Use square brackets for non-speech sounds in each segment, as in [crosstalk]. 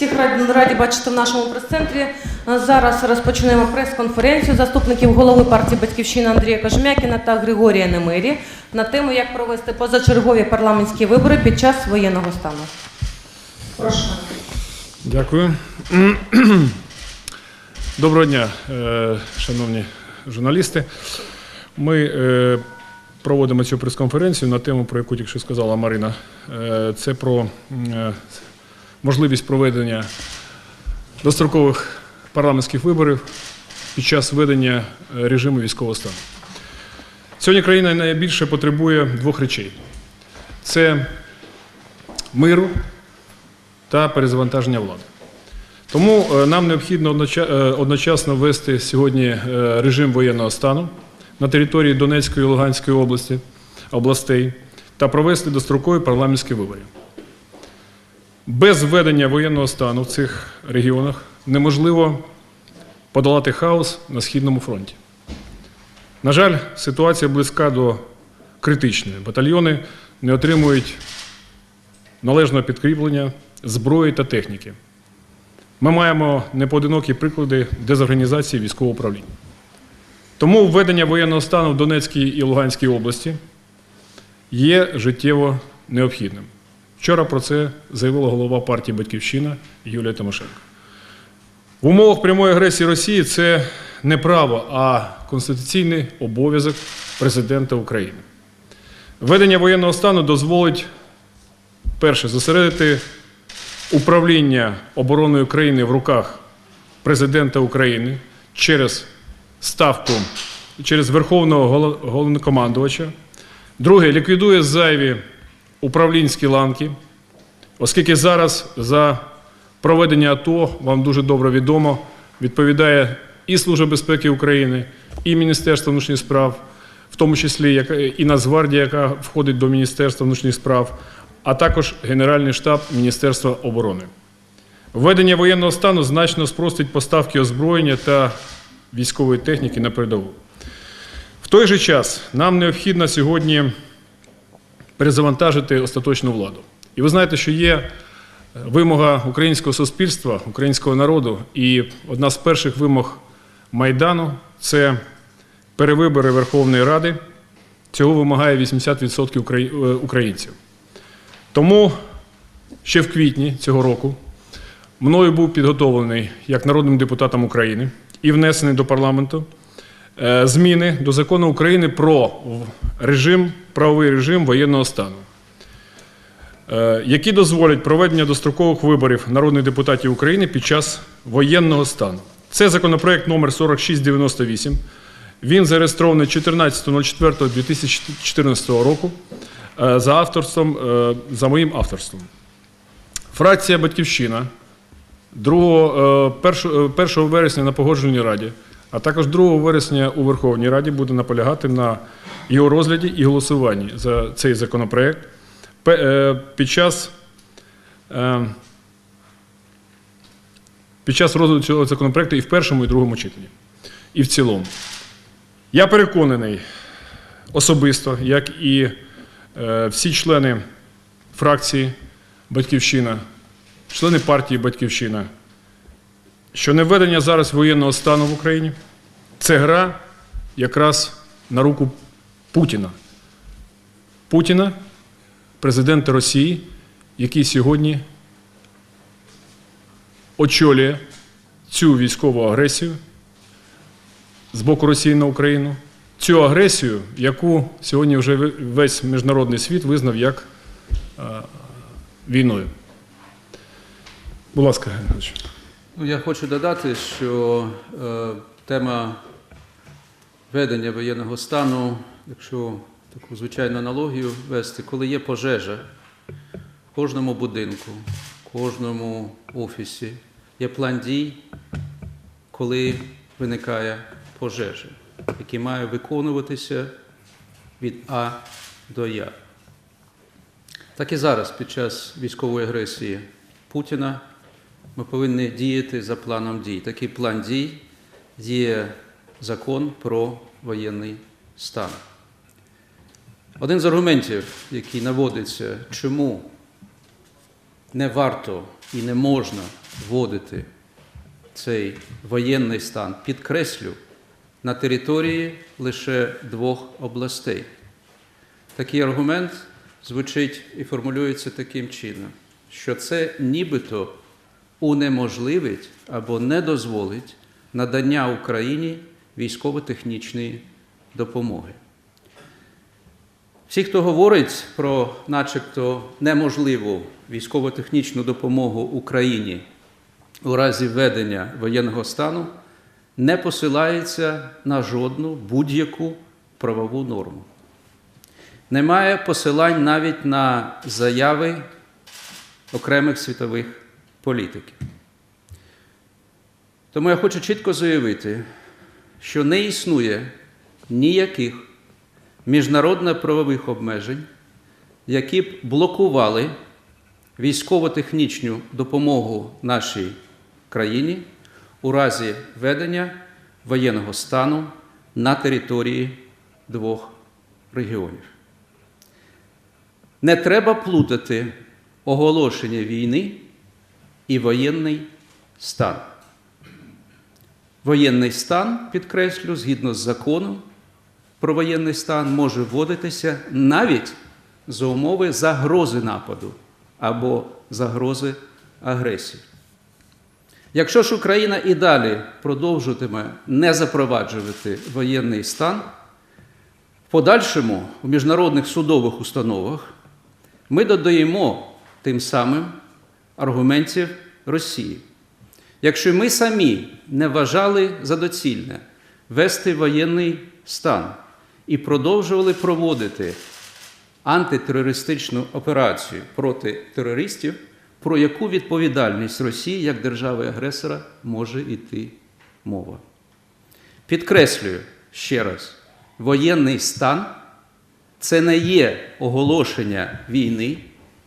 Всіх раді, бачити в нашому прес-центрі. Зараз розпочнемо прес-конференцію заступників голови партії Батьківщина Андрія Кожем'якіна та Григорія Немирі на тему, як провести позачергові парламентські вибори під час воєнного стану. Прошу. Дякую. [clears throat] Доброго дня, е, шановні журналісти. Ми е, проводимо цю прес-конференцію на тему, про яку тільки що сказала Марина. Е, Це про е, можливість проведення дострокових парламентських виборів під час введення е, режиму військового стану. Сьогодні країна найбільше потребує двох речей: це миру та перезавантаження влади. Тому е, нам необхідно е, одночасно ввести сьогодні режим воєнного стану на території Донецької і Луганської області, областей та провести дострокові парламентські вибори. Без введення воєнного стану в цих регіонах неможливо подолати хаос на Східному фронті. На жаль, ситуація близька до критичної. Батальйони не отримують належного підкріплення, зброї та техніки. Ми маємо непоодинокі приклади дезорганізації військового управління. Тому введення воєнного стану в Донецькій і Луганській області є життєво необхідним. Вчора про це заявила голова партії Батьківщина Юлія Тимошенко. В умовах прямої агресії Росії це не право, а конституційний обов'язок президента України. Введення воєнного стану дозволить перше зосередити управління обороною країни в руках президента України через ставку, через Верховного головнокомандувача. Друге, ліквідує зайві управлінські ланки, оскільки зараз за проведення АТО, вам дуже добре відомо, відповідає і Служба безпеки України, і Міністерство внутрішніх справ, в тому числі і Нацгвардія, яка входить до Міністерства внутрішніх справ, а також Генеральний штаб Міністерства оборони. Введення воєнного стану значно спростить поставки озброєння та військової техніки на передову. В той же час нам необхідно сьогодні перезавантажити остаточну владу. І ви знаєте, що є вимога українського суспільства, українського народу, і одна з перших вимог Майдану це перевибори Верховної Ради. Цього вимагає 80% е, українців. Тому ще в квітні цього року мною був підготовлений як народним депутатом України і внесений до парламенту е, зміни до закону України про режим, правовий режим воєнного стану, е, які дозволять проведення дострокових виборів народних депутатів України під час воєнного стану. Це законопроект номер 4698. Він зареєстрований 14.04.2014 року е, за авторством, е, за моїм авторством. Фракція Батьківщина 2, 1, 1 вересня на погоджувальній раді, а також 2 вересня у Верховній Раді буде наполягати на його розгляді і голосуванні за цей законопроект е, під час, е, під час розгляду цього законопроекту і в першому, і другому читанні, і в цілому. Я переконаний особисто, як і е, всі члени фракції Батьківщина, члени партії Батьківщина, що не введення зараз воєнного стану в Україні це гра якраз на руку Путіна. Путіна, президента Росії, який сьогодні очолює цю військову агресію з боку Росії на Україну, цю агресію, яку сьогодні вже весь міжнародний світ визнав як війною. Будь ласка, Геннадій. Я хочу додати, що е, тема ведення воєнного стану, якщо таку звичайну аналогію вести, коли є пожежа в кожному будинку, в кожному офісі, є план дій, коли виникає пожежа, який має виконуватися від А до Я. Так і зараз, під час військової агресії Путіна, ми повинні діяти за планом дій. Такий план дій є закон про воєнний стан. Один з аргументів, який наводиться, чому не варто і не можна вводити цей воєнний стан, підкреслю, на території лише двох областей. Такий аргумент звучить і формулюється таким чином, що це нібито унеможливить або не дозволить надання Україні військово-технічної допомоги. Всі, хто говорить про начебто неможливу військово-технічну допомогу Україні у разі введення воєнного стану, не посилається на жодну будь-яку правову норму. Немає посилань навіть на заяви окремих світових політиків. Тому я хочу чітко заявити, що не існує ніяких міжнародно-правових обмежень, які б блокували військово-технічну допомогу нашій країні у разі введення воєнного стану на території двох регіонів. Не треба плутати оголошення війни і воєнний стан. Воєнний стан, підкреслю, згідно з законом про воєнний стан, може вводитися навіть за умови загрози нападу або загрози агресії. Якщо ж Україна і далі продовжуватиме не запроваджувати воєнний стан, в подальшому у міжнародних судових установах ми додаємо тим самим аргументів Росії. Якщо ми самі не вважали за доцільне вести воєнний стан і продовжували проводити антитерористичну операцію проти терористів, про яку відповідальність Росії як держави-агресора може йти мова. Підкреслюю ще раз: воєнний стан це не є оголошення війни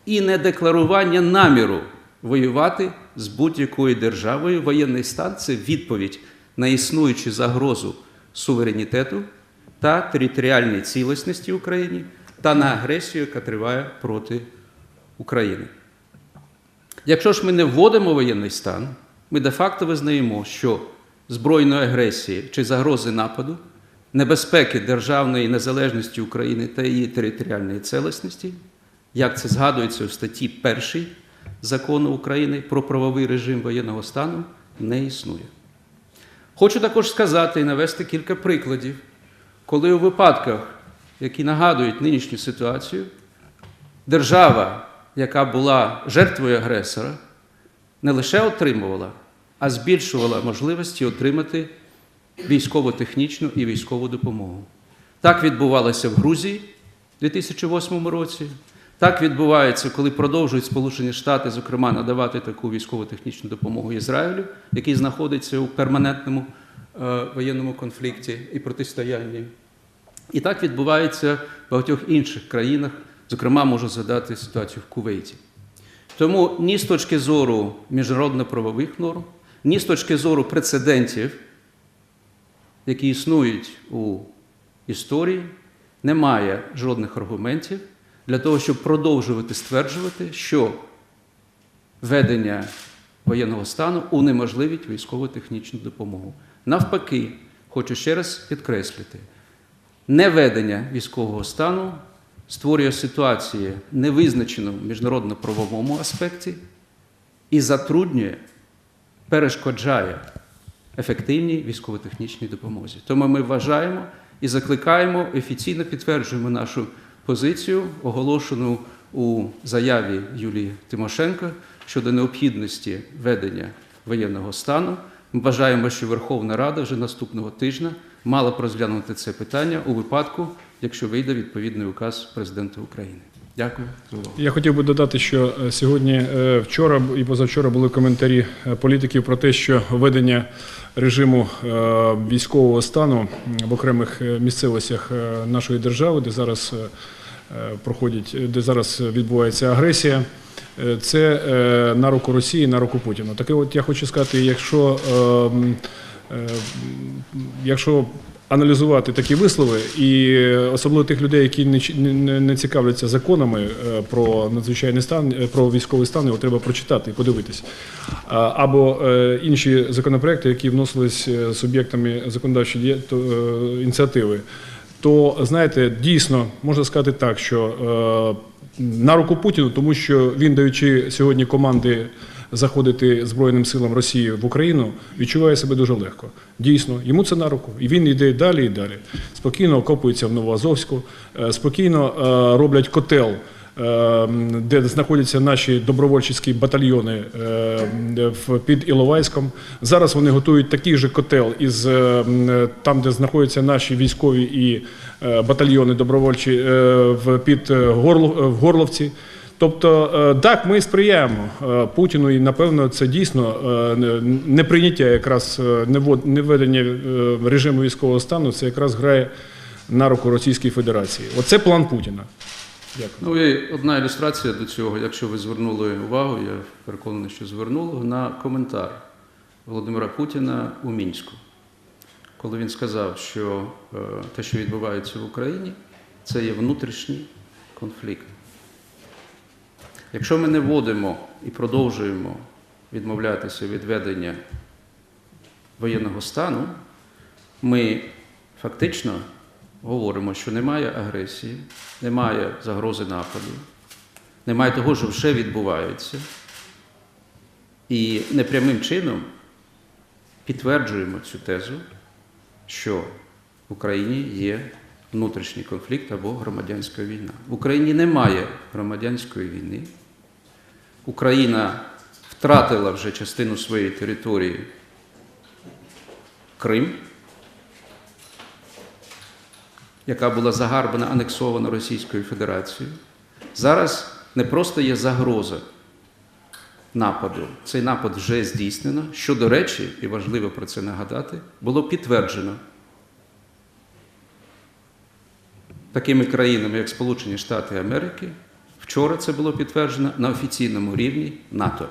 і не декларування наміру воювати з будь-якою державою. Воєнний стан це відповідь на існуючу загрозу суверенітету та територіальній цілісності України та на агресію, яка триває проти України. Якщо ж ми не вводимо воєнний стан, ми де-факто визнаємо, що збройної агресії чи загрози нападу, небезпеки державної незалежності України та її територіальної цілісності, як це згадується у статті 1 закону України про правовий режим воєнного стану, не існує. Хочу також сказати і навести кілька прикладів, коли у випадках, які нагадують нинішню ситуацію, держава, яка була жертвою агресора, не лише отримувала, а збільшувала можливості отримати військово-технічну і військову допомогу. Так відбувалося в Грузії у 2008 році. Так відбувається, коли продовжують Сполучені Штати, зокрема, надавати таку військово-технічну допомогу Ізраїлю, який знаходиться у перманентному е, воєнному конфлікті і протистоянні. І так відбувається в багатьох інших країнах, зокрема, можу згадати ситуацію в Кувейті. Тому ні з точки зору міжнародно-правових норм, ні з точки зору прецедентів, які існують у історії, немає жодних аргументів для того, щоб продовжувати стверджувати, що введення воєнного стану унеможливить військово-технічну допомогу. Навпаки, хочу ще раз підкреслити, неведення військового стану створює ситуацію невизначену в міжнародно-правовому аспекті і затруднює, перешкоджає ефективній військово-технічній допомозі. Тому ми вважаємо і закликаємо, офіційно підтверджуємо нашу позицію, оголошену у заяві Юлії Тимошенко щодо необхідності ведення воєнного стану. Ми вважаємо, що Верховна Рада вже наступного тижня мала б розглянути це питання у випадку, якщо вийде відповідний указ президента України. Дякую. Я хотів би додати, що е, сьогодні, е, вчора і позавчора були коментарі е, політиків про те, що введення режиму військового стану в окремих місцевостях нашої держави, де зараз проходять, де зараз відбувається агресія. Це на руку Росії, на руку Путіна. Таке, от я хочу сказати, якщо, якщо аналізувати такі вислови, і особливо тих людей, які не, цікавляться законами е, про надзвичайний стан, е, про військовий стан, його треба прочитати і подивитися. А, Або е, інші законопроекти, які вносились е, суб'єктами законодавчої е, ініціативи. То знаєте, дійсно можна сказати так, що е, на руку Путіну, тому що він, даючи сьогодні команди заходити Збройним силам Росії в Україну, відчуває себе дуже легко. Дійсно, йому це на руку. І він йде далі і далі. Спокійно окопується в Новоазовську, е, спокійно е, роблять котел. е, Де знаходяться наші добровольчі батальйони під Іловайськом. Зараз вони готують такий же котел із там, де знаходяться наші військові і батальйони добровольчі під в Горловці. Тобто, е, так, ми сприяємо е, Путіну, і напевно це дійсно е, не- неприйняття якраз невведення режиму військового стану. Це якраз грає на руку Російській Федерації. Оце план Путіна. Дякую. Ну і одна ілюстрація до цього, якщо ви звернули увагу, я переконаний, що звернули, на коментар Володимира Путіна у Мінську, коли він сказав, що те, що відбувається в Україні, це є внутрішній конфлікт. Якщо ми не вводимо і продовжуємо відмовлятися від ведення воєнного стану, ми фактично говоримо, що немає агресії, немає загрози нападу, немає того, що вже відбувається, і непрямим чином підтверджуємо цю тезу, що в Україні є внутрішній конфлікт або громадянська війна. В Україні немає громадянської війни. Україна втратила вже частину своєї території Крим, яка була загарбана, анексована Російською Федерацією. Зараз не просто є загроза нападу. Цей напад вже здійснено, що, до речі, і важливо про це нагадати, було підтверджено такими країнами, як Сполучені Штати Америки. Вчора це було підтверджено на офіційному рівні НАТО.